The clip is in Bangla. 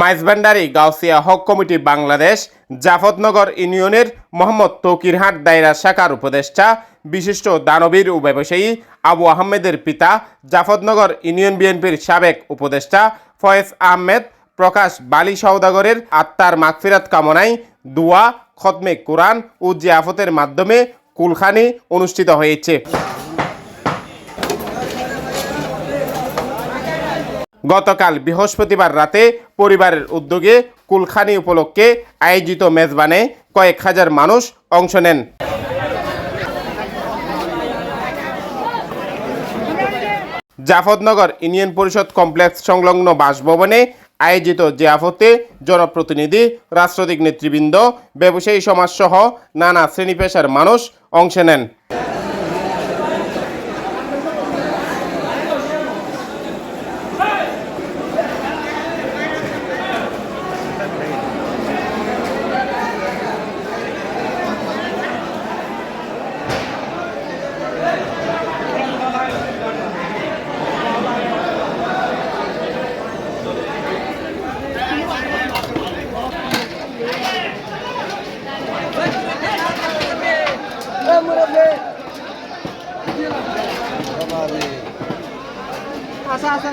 মাইজবান্ডারি গাউসিয়া হক কমিটি বাংলাদেশ, জাফতনগর ইউনিয়নের মোহাম্মদ তকিরহাট দায়রা শাখার উপদেষ্টা, বিশিষ্ট দানবীর ও ব্যবসায়ী আবু আহমেদের পিতা, জাফতনগর ইউনিয়ন বিএনপির সাবেক উপদেষ্টা ফয়েজ আহমেদ, প্রকাশ বালি সওদাগরের আত্মার মাগফিরাত কামনায় দোয়া, খতমে কোরআন ও জিয়াফতের মাধ্যমে কুলখানি অনুষ্ঠিত হয়েছে। গতকাল বৃহস্পতিবার রাতে পরিবারের উদ্যোগে কুলখানি উপলক্ষে আয়োজিত মেজবানে কয়েক হাজার মানুষ অংশ নেন। জাফতনগর ইউনিয়ন পরিষদ কমপ্লেক্স সংলগ্ন বাসভবনে আয়োজিত জিয়াফতে জনপ্রতিনিধি রাষ্ট্রদিক নেতৃবৃন্দ, ব্যবসায়ী সমাজ সহ নানা শ্রেণি পেশার মানুষ অংশ নেন। আচ্ছা